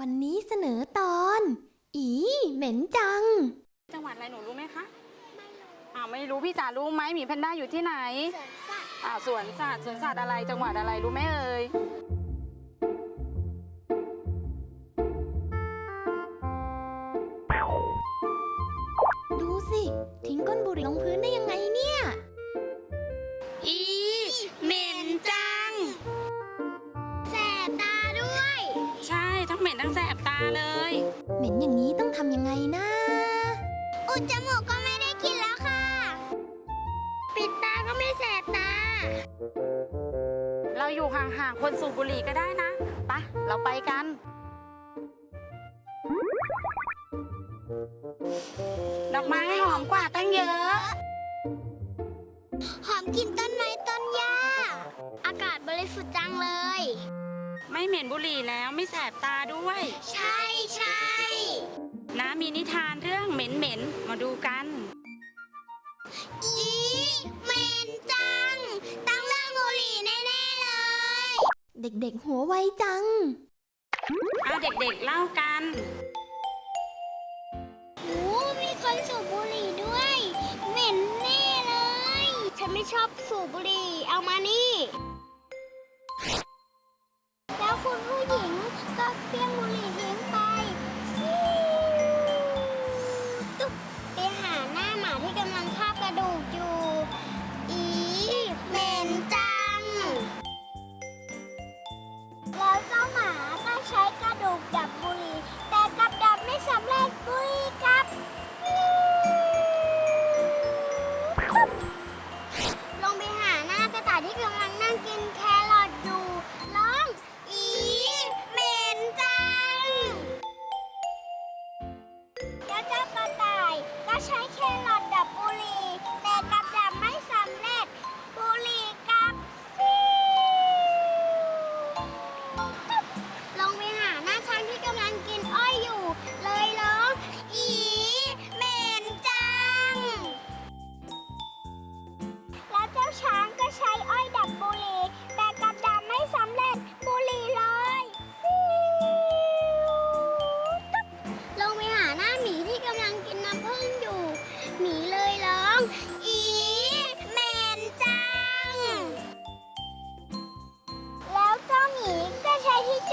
วันนี้เสนอตอน อีเหม็นจัง จังหวัดอะไรหนูรู้ไหมคะอ้าวไม่รู้พี่จ๋ารู้ไหมหมีแพนด้าอยู่ที่ไหนอ้าวสวนสัตว์สวนสัตว์อะไรจังหวัดอะไรรู้ไหมเอ่ย ดูสิ ทิ้งก้นบุหรี่ลงพื้นได้ยังไงเนี่ย อี ม็นทั้งแสบตาเลย เหม็นอย่างนี้ต้องทำยังไงนะ อุดจมูกก็ไม่ได้กินแล้วค่ะ ปิดตาก็ไม่แสบตา เราอยู่ห่างๆ คนสูบบุหรี่ก็ได้นะไปะเราไปกัน ดอกไม้หอมกว่าตั้งเยอะ หอมกลิ่นต้นไม้ต้นหญ้า อากาศบริสุทธิ์จังเลย ไม่เหม็นบุหรี่แล้วไม่แสบตาด้วย ใช่ใช่นะมีนิทานเรื่องเหม็นๆมาดูกัน อีเหม็นจัง ตั้งเรื่องบุหรี่แน่ๆเลย เด็กๆหัวไวจังอะเด็กๆเล่ากันโอ้มีคนสูบบุหรี่ด้วย เหม็นแน่เลย ฉันไม่ชอบสูบบุหรี่ เอามานี่ ที่กำลังนั่งกินแค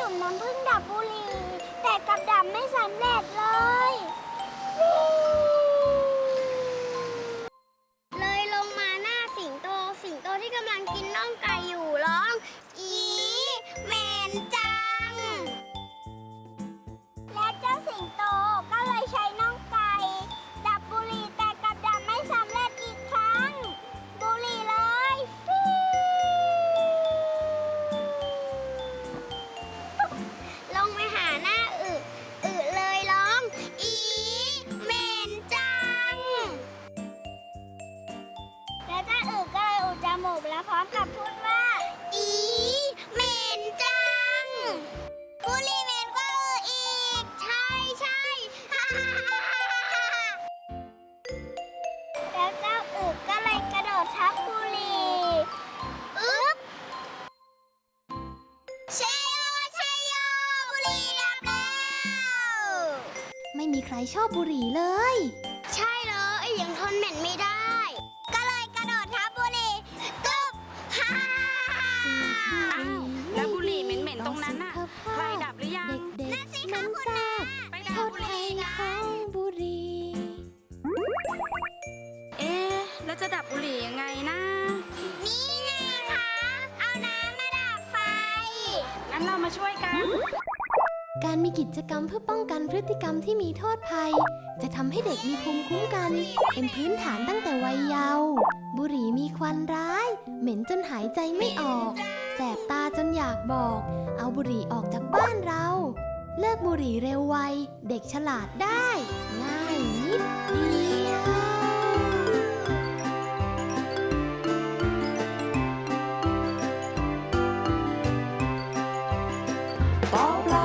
มน้ำผึ้งดับบุหรี่ แต่กับดับไม่สำเร็จเลยฟิวเลย ใครชอบบุหรี่เลย ใช่เลยยังทนเหม็นไม่ได้ ก็เลยกระโดดทับบุหรี่ตึ๊บฮ่าอ้าวแล้วบุหรี่เหม็นๆตรงนั้นน่ะใครดับหรือยัง เด็กๆมันทราบไปดัโทบษบุหภัรี่ยกัขอนงบุหรี่ เอ๊ะแล้วจะดับบุหรี่ยังไงนะนี่ไงคะ เอาน้ำมาดับไฟ งั้นเรามาช่วยกัน การมีกิจกรรมเพื่อป้องกันพฤติกรรมที่มีโทษภัย จะทำให้เด็กมีภูมิคุ้มกัน เป็นพื้นฐานตั้งแต่วัยเยาว์บุหรี่มีควันร้าย เหม็นจนหายใจไม่ออก แสบตาจนอยากบอก เอาบุหรี่ออกจากบ้านเรา เลิกบุหรี่เร็วไว เด็กฉลาดได้ ง่ายนิดเดียวปอปลา